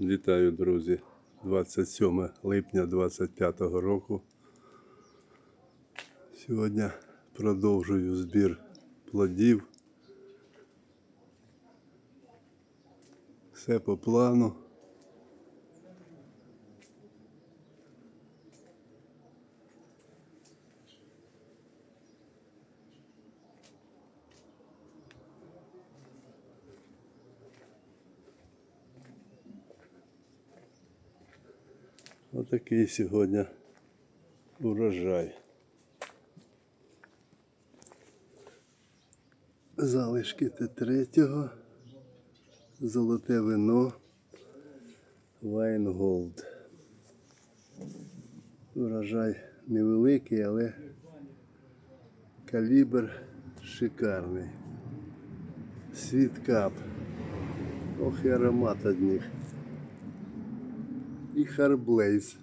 Вітаю, друзі. 27 липня 25 року. Сьогодні продовжую збір плодів. Все по плану. Отакий сьогодні урожай. Залишки Т3, золоте вино, Вайнголд. Урожай невеликий, але калібр шикарний. Світкап. Ох і аромат від них. І Харблейз.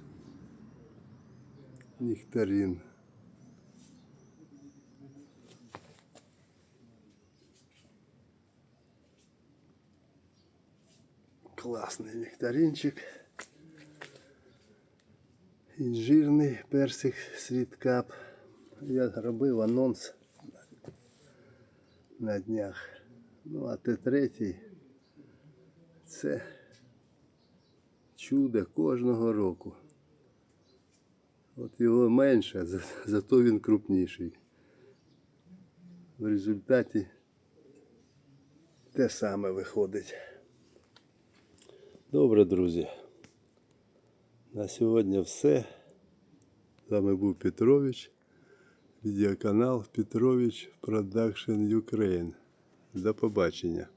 Нектарин. Класний нектаринчик. Інжирний персик світкап. Я робив анонс на днях. Ну, а Т3 це чудо кожного року. От його менше, за- зато він крупніший. В результаті те саме виходить. Добре, друзі. На сьогодні все. З вами був Петрович. Відеоканал Петрович Production Ukraine. До побачення.